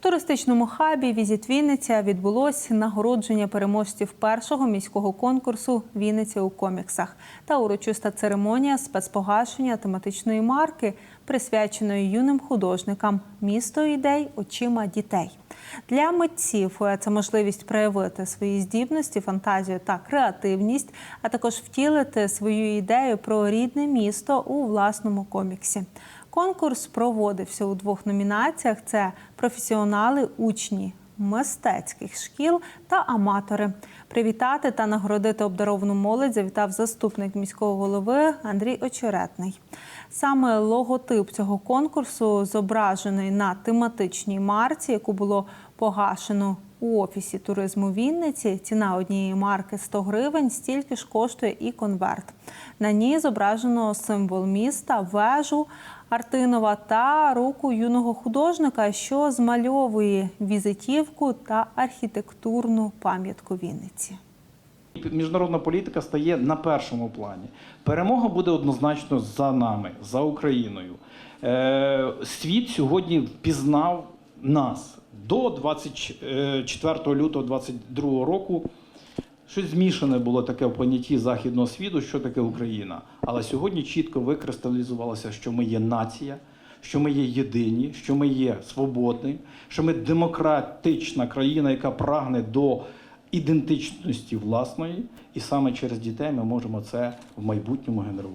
туристичному хабі Візит Вінниця відбулось нагородження переможців першого міського конкурсу Вінниця у коміксах та урочиста церемонія спецпогашення тематичної марки, присвяченої юним художникам місто ідей очима дітей. Для митців це можливість проявити свої здібності, фантазію та креативність, а також втілити свою ідею про рідне місто у власному коміксі. Конкурс проводився у двох номінаціях: це професіонали, учні мистецьких шкіл та аматори. Привітати та нагородити обдаровану молодь завітав заступник міського голови Андрій Очеретний. Саме логотип цього конкурсу зображений на тематичній марці, яку було погашено у офісі туризму Вінниці. Ціна однієї марки 100 гривень, стільки ж коштує і конверт. На ній зображено символ міста, вежу Артинова та руку юного художника, що змальовує візитівку та архітектурну пам'ятку Вінниці. Міжнародна політика стає на першому плані. Перемога буде однозначно за нами, за Україною. Е, світ сьогодні впізнав нас до 24 лютого 2022 року. Щось змішане було таке в понятті західного світу, що таке Україна. Але сьогодні чітко викристалізувалося, що ми є нація, що ми є єдині, що ми є свободні, що ми демократична країна, яка прагне до ідентичності власної, і саме через дітей ми можемо це в майбутньому генерувати.